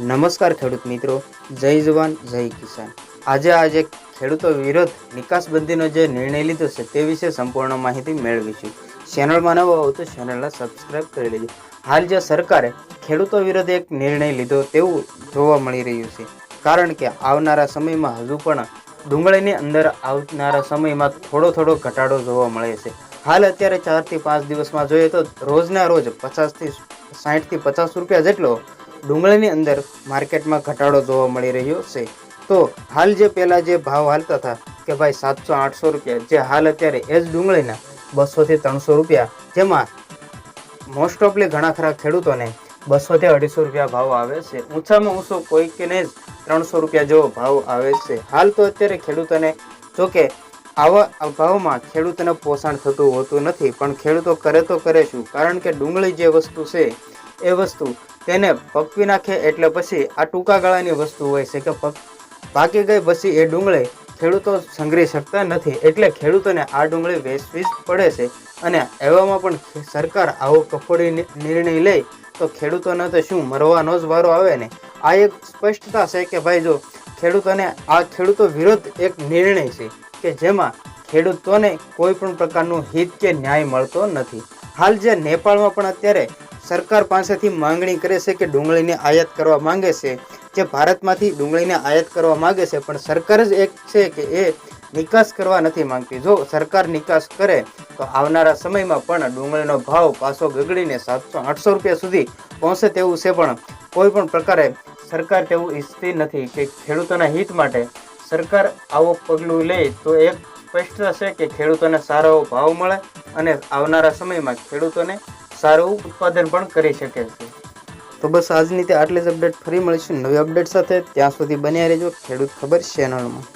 નમસ્કાર ખેડૂત મિત્રો, જય જવાન, જય કિસાન. આજે આજે ખેડૂતો વિરોધ નિકાસબંધીનો જે નિર્ણય લીધો છે તે વિશે સંપૂર્ણ માહિતી મેળવીશું. ચેનલમાં નવો હોવ તો ચેનલને સબસ્ક્રાઈબ કરી લેજો. હાલ જે સરકારે ખેડૂતો વિરોધ એક નિર્ણય લીધો તેવું જોવા મળી રહ્યું છે. કારણ કે આવનારા સમયમાં હજુ પણ ડુંગળીની અંદર આવનારા સમયમાં થોડો થોડો ઘટાડો જોવા મળે છે. હાલ અત્યારે ચારથી પાંચ દિવસમાં જોઈએ તો રોજના રોજ પચાસથી સાહીઠથી પચાસ રૂપિયા જેટલો ડુંગળીની અંદર માર્કેટમાં ઘટાડો જોવા મળી રહ્યો છે. તો હાલ જે પહેલાં જે ભાવ હાલતા હતા કે ભાઈ સાતસો, આઠસો રૂપિયા, જે હાલ અત્યારે એ જ ડુંગળીના બસોથી ત્રણસો રૂપિયા, જેમાં મોસ્ટ ઓફલી ઘણા ખરા ખેડૂતોને બસોથી અઢીસો રૂપિયા ભાવ આવે છે. ઊંચામાં ઊંચો કોઈકને જ ત્રણસો રૂપિયા જેવો ભાવ આવે છે. હાલ તો અત્યારે ખેડૂતોને જોકે આવા ભાવમાં ખેડૂતોને પોષણ થતું હોતું નથી, પણ ખેડૂતો કરે તો કરે શું? કારણ કે ડુંગળી જે વસ્તુ છે એ વસ્તુ તેને પકવી નાખે એટલે પછી આ ટૂંકા ગાળાની વસ્તુ હોય છે કે પક ગઈ પછી એ ડુંગળી ખેડૂતો સંગ્રહી શકતા નથી એટલે ખેડૂતોને આ ડુંગળી વેચવી જ પડે છે. અને એવામાં પણ સરકાર આવો કફોડી નિર્ણય લે તો ખેડૂતોને તો શું મરવાનો જ વારો આવે ને? આ એક સ્પષ્ટતા છે કે ભાઈ જો ખેડૂતોને, આ ખેડૂતો વિરુદ્ધ એક નિર્ણય છે કે જેમાં ખેડૂતોને કોઈ પણ પ્રકારનું હિત કે ન્યાય મળતો નથી. હાલ જે નેપાળમાં પણ અત્યારે સરકાર પાસેથી માંગણી કરે છે કે ડુંગળીને આયાત કરવા માંગે છે. જે ભારતમાંથી ડુંગળીને આયાત કરવા માંગે છે, પણ સરકાર જ એક છે કે એ નિકાસ કરવા નથી માંગતી. જો સરકાર નિકાસ કરે, તો આવનારા સમયમાં પણ ડુંગળીનો ભાવ પાછો ગગડીને સાતસો આઠસો રૂપિયા સુધી પહોંચે તેવું છે, પણ કોઈ પણ પ્રકારે સરકાર તેવું ઈચ્છતી નથી કે ખેડૂતોના હિત માટે સરકાર આવો પગલું લે, તો એક સ્પષ્ટ છે કે ખેડૂતોને સારો ભાવ મળે અને આવનારા સમયમાં ખેડૂતોને સારું ઉત્પાદન પણ કરી શકે છે. તો બસ આજની તે આટલી જ અપડેટ ફરી મળીશું નવી અપડેટ સાથે. ત્યાં સુધી બન્યા રહેજો ખેડૂત ખબર ચેનલમાં